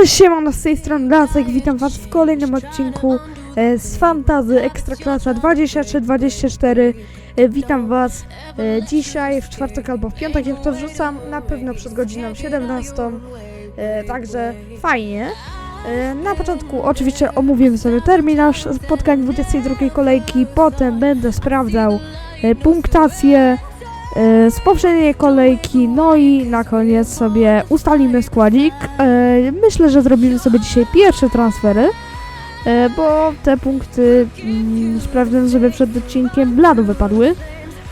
Cześć, siemano, z tej strony Lasek, witam was w kolejnym odcinku e, z Fantazy Ekstraklasa 23-24 e, Witam was e, dzisiaj, w czwartek albo w piątek, jak to wrzucam, na pewno przed godziną 17 e, Także fajnie. Na początku oczywiście omówimy sobie terminarz spotkań 22 kolejki Potem będę sprawdzał punktację z poprzedniej kolejki, no i na koniec sobie ustalimy składzik. E, Myślę, że zrobimy sobie dzisiaj pierwsze transfery, e, bo te punkty mm, sprawdzę sobie przed odcinkiem bladu wypadły.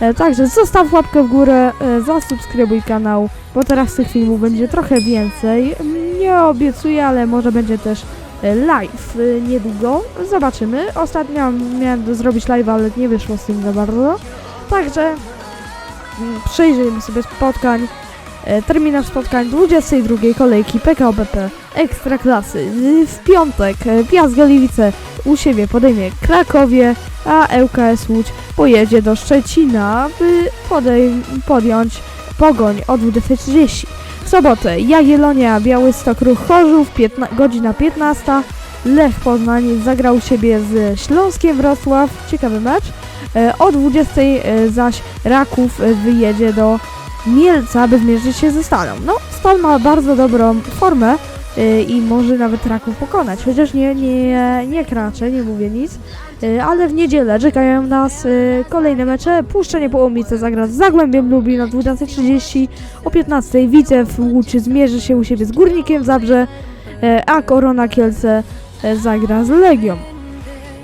E, Także zostaw łapkę w górę, e, zasubskrybuj kanał, bo teraz tych filmów będzie trochę więcej. Nie obiecuję, ale może będzie też e, live e, niedługo. Zobaczymy. Ostatnio miałem zrobić live, ale nie wyszło z tym za bardzo. Także przejrzyjmy sobie spotkań. E, Terminarz spotkań 22 kolejki PKO BP Ekstraklasy w piątek e, Piast Gliwice u siebie podejmie Krakowie, a ŁKS Łódź pojedzie do Szczecina, by podjąć pogoń o 20.30. W sobotę Jagiellonia, Białystok, Ruch Chorzów, godzina 15. Lech Poznań zagrał u siebie z Śląskiem Wrocław, ciekawy mecz. E, O 20 e, zaś Raków e, wyjedzie do Mielca, by zmierzyć się ze Stalą. No, Stal ma bardzo dobrą formę y, i może nawet Raków pokonać, chociaż nie, nie, nie kraczę, nie mówię nic, ale w niedzielę czekają nas kolejne mecze. Puszczenie Połomice zagra z Zagłębiem Lublin o 20.30, o 15.00 Widzew Łódź zmierzy się u siebie z Górnikiem Zabrze, a Korona Kielce zagra z Legią.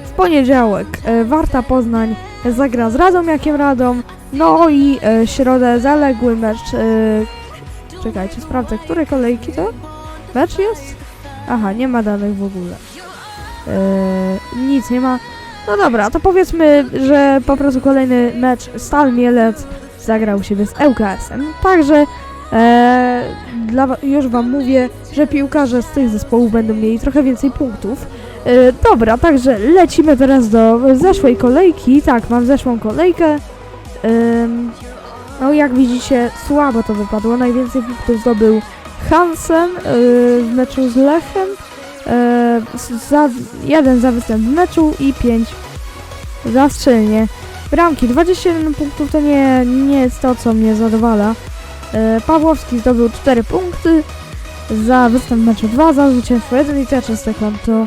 W poniedziałek y, Warta Poznań zagra z Radomiakiem Radom, no i e, środę zaległy mecz. E, czekajcie, sprawdzę, które kolejki to? Mecz jest? Aha, nie ma danych w ogóle. E, nic nie ma. No dobra, to powiedzmy, że po prostu kolejny mecz Stal Mielec zagrał siebie z ŁKS-em. Także e, dla, już wam mówię, że piłkarze z tych zespołów będą mieli trochę więcej punktów. E, dobra, także lecimy teraz do zeszłej kolejki. Tak, mam zeszłą kolejkę. Ym, no jak widzicie, słabo to wypadło. Najwięcej punktów zdobył Hansen yy, w meczu z Lechem. Yy, za, jeden za występ w meczu i 5 za strzelnie. Bramki 27 punktów to nie, nie jest to, co mnie zadowala. Yy, Pawłowski zdobył 4 punkty za występ meczu 2, za zwycięstwo 1 i czyste konto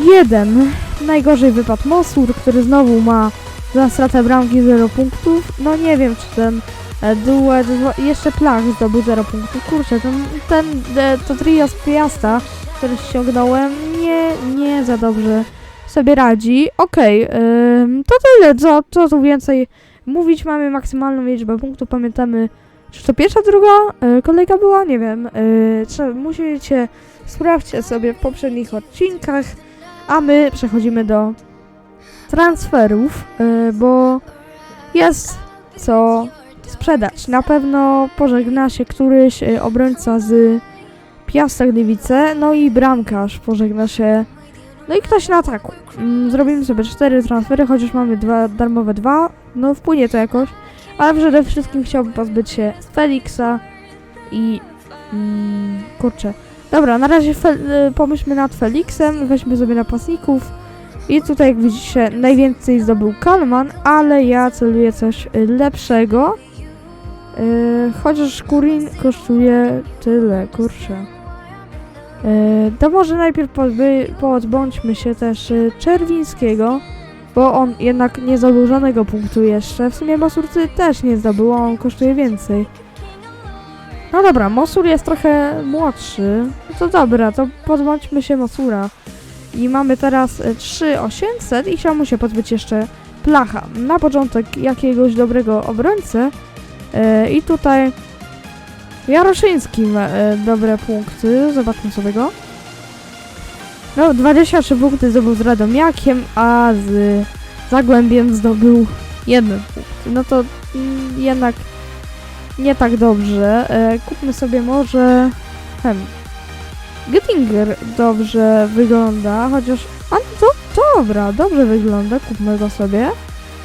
1. Najgorzej wypadł Mosur, który znowu ma za stratę bramki 0 punktów. No nie wiem, czy ten e, duet, jeszcze Plach zdobył 0 punktów. Kurczę, ten, ten e, to trio z Piasta, który ściągnąłem, nie, nie za dobrze sobie radzi. Okej, ym, to tyle, co, co tu więcej mówić. Mamy maksymalną liczbę punktów, pamiętamy, czy to pierwsza, druga e, kolejka była? Nie wiem. E, trzeba, musicie, sprawdźcie sobie w poprzednich odcinkach, a my przechodzimy do transferów, y, bo jest co sprzedać. Na pewno pożegna się któryś y, obrońca z Piasta Gliwice, no i bramkarz pożegna się, no i ktoś na ataku. Mm, Zrobimy sobie cztery transfery, chociaż mamy dwa darmowe dwa, no wpłynie to jakoś, ale przede wszystkim chciałbym pozbyć się Felixa i mm, kurczę. Dobra, na razie y, pomyślmy nad Felixem, weźmy sobie napastników. I tutaj, jak widzicie, najwięcej zdobył Kalman, ale ja celuję coś y, lepszego. Yy, chociaż Kurin kosztuje tyle, kurczę. Yy, to może najpierw pozbądźmy się też y, Czerwińskiego, bo on jednak nie zdobył żadnego punktu jeszcze. W sumie Mosurcy też nie zdobył, on kosztuje więcej. No dobra, Mosur jest trochę młodszy. No to dobra, to pozbądźmy się Mosura. I mamy teraz e, 3800 i chciał mu się pozbyć jeszcze placha. Na początek jakiegoś dobrego obrońcę. E, I tutaj Jaroszyński ma e, dobre punkty. Zobaczmy sobie go. No, 23 punkty zdobył z Radomiakiem, a z Zagłębiem zdobył jeden punkt. No to mm, jednak nie tak dobrze. E, kupmy sobie może... Hem, Gettinger dobrze wygląda, chociaż... A to dobra, dobrze wygląda, kupmy go sobie.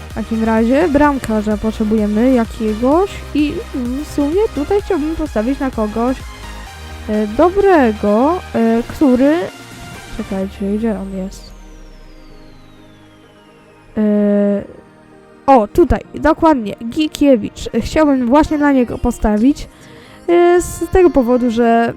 W takim razie bramkarza potrzebujemy jakiegoś i w sumie tutaj chciałbym postawić na kogoś e, dobrego, e, który... Czekajcie, gdzie on jest? E, o, tutaj, dokładnie, Gikiewicz. Chciałbym właśnie na niego postawić. e, Z tego powodu, że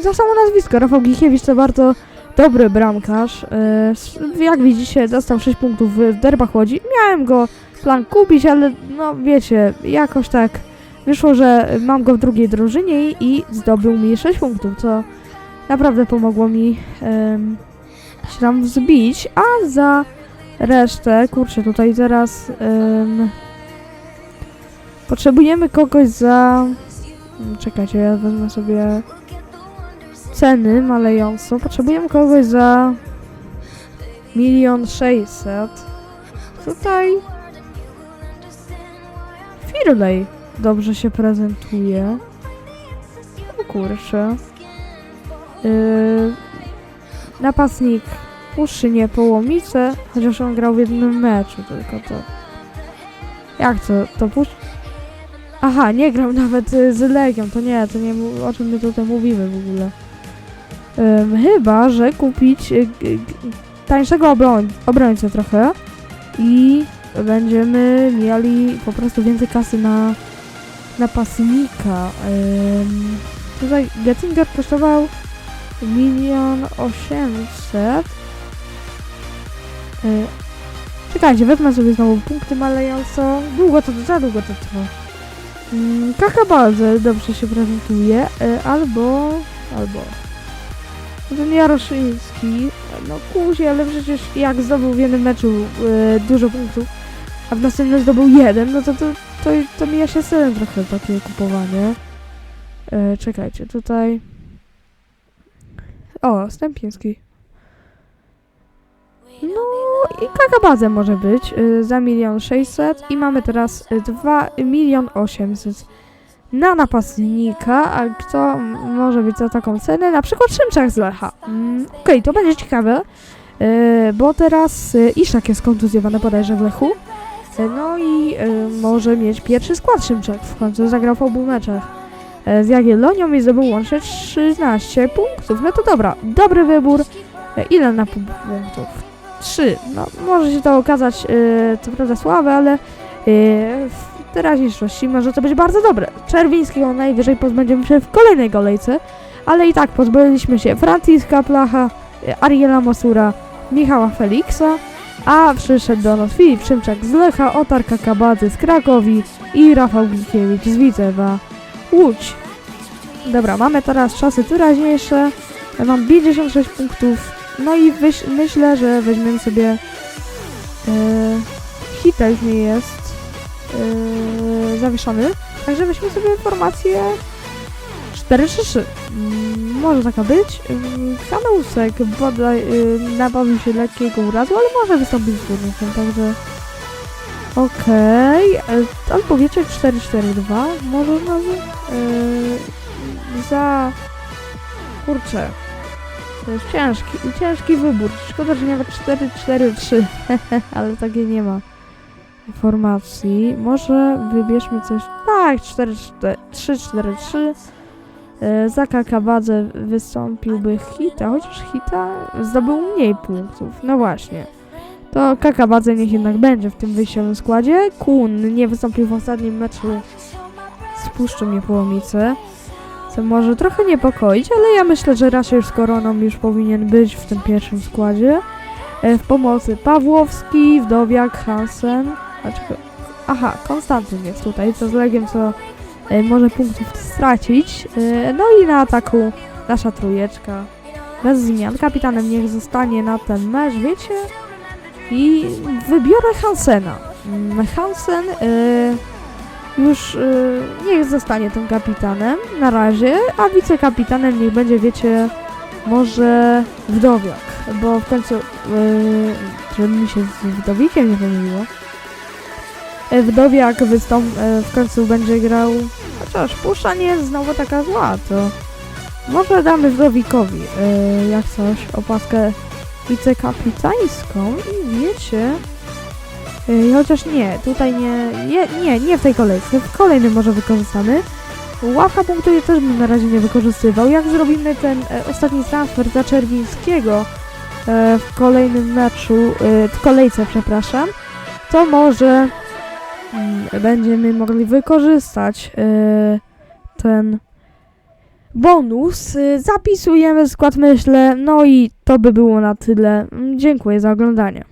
za samo nazwisko Rafał Gikiewicz to bardzo dobry bramkarz. S- Jak widzicie, dostał 6 punktów w derbach Łodzi. Miałem go plan kupić, ale no wiecie, jakoś tak wyszło, że mam go w drugiej drużynie i, i zdobył mi 6 punktów, co naprawdę pomogło mi em, się tam wzbić, a za resztę, kurczę, tutaj zaraz em, potrzebujemy kogoś za... mm, Czekajcie, ja wezmę sobie ceny malejąco. Potrzebujemy kogoś za milion sześćset. Tutaj Firley dobrze się prezentuje. O kurczę. Yy, napastnik Puszy nie połomice, chociaż on grał w jednym meczu tylko to. Jak to? To Pusz... Aha, nie grał nawet y, z Legią, to nie, to nie o czym my tutaj mówimy w ogóle. Chyba, że kupić y, tańszego obroń, obrońcę trochę i będziemy mieli po prostu więcej kasy na napastnika. Ym, tutaj Gettinger kosztował milion osiemset. Y, Czekajcie, wezmę sobie znowu punkty malejąco. Długo to, za długo to trwa. Mm, Kaka bardzo dobrze się prezentuje, y, albo, albo ten Jaroszyński, no kusi, ale przecież jak zdobył w jednym meczu y, dużo punktów, a w następnym zdobył jeden, no to to, to, to mija się celem trochę takie kupowanie. Czekajcie, tutaj... O, Stępiński. No i Kakabadze może być y, za milion sześćset i mamy teraz y, dwa milion osiemset na napastnika, a kto może być za taką cenę? Na przykład Szymczak z Lecha. Mm, Okej, to będzie ciekawe, y, bo teraz y, Iszak jest kontuzjowany bodajże w Lechu. Y, No i y, może mieć pierwszy skład Szymczak, w końcu zagrał w obu meczach. Y, Z Jagiellonią i zdobył łącznie 13 punktów. No to dobra, dobry wybór. Y, Ile na pu- punktów? 3. No, może się to okazać y, co prawda słabe, ale y, w teraźniejszości może to być bardzo dobre. Czerwińskiego najwyżej pozbędziemy się w kolejnej kolejce, ale i tak pozbyliśmy się Franciska Placha, Ariela Mosura, Michała Feliksa, a przyszedł do nas Filip Szymczak z Lecha, Otar Kakabadzy z Krakowi i Rafał Glikiewicz z Widzewa Łódź. Dobra, mamy teraz czasy teraźniejsze. Ja mam 56 punktów. No i myślę, że weźmiemy sobie e, hita już nie jest e, zawieszony. Także weźmy sobie formację 4-3-3. Mm, może taka być. Mm, Kameusek bodaj y, nabawił się lekkiego urazu, ale może wystąpić z górnikiem, także okej. Okay. Albo wiecie 4-4-2 może nawet y, za kurczę to jest ciężki, ciężki wybór. Szkoda, że nawet 4-4-3, ale takiej nie ma formacji. Może wybierzmy coś. Tak, 3-4-3. E, Za Kakabadze wystąpiłby Hita, chociaż Hita zdobył mniej punktów. No właśnie. To Kakabadze niech jednak będzie w tym wyjściowym składzie. Kun nie wystąpił w ostatnim meczu z Puszczą Niepołomice. Co może trochę niepokoić, ale ja myślę, że raczej z Koroną już powinien być w tym pierwszym składzie. E, W pomocy Pawłowski, Wdowiak, Hansen. Aha, Konstantyn jest tutaj, co z Legiem, co e, może punktów stracić. E, No i na ataku nasza trójeczka. Bez zmian. Kapitanem niech zostanie na ten mecz, wiecie? I wybiorę Hansena. Mm, Hansen e, już y, niech zostanie tym kapitanem na razie, a wicekapitanem niech będzie, wiecie, może Wdowiak, bo w końcu, y, mi się z Wdowikiem nie pomyliło, E, Wdowiak wystąp, e, w końcu będzie grał, chociaż puszcza nie jest znowu taka zła, to może damy Wdowikowi, e, jak coś, opaskę wicekapitańską i wiecie, Yy, chociaż nie, tutaj nie, nie, nie, nie w tej kolejce, w kolejnym może wykorzystamy. Ławka punktuje też bym na razie nie wykorzystywał. Jak zrobimy ten e, ostatni transfer za Czerwińskiego e, w kolejnym meczu, e, w kolejce, przepraszam, to może mm, będziemy mogli wykorzystać ten bonus. E, zapisujemy skład, myślę, no i to by było na tyle. Mm, Dziękuję za oglądanie.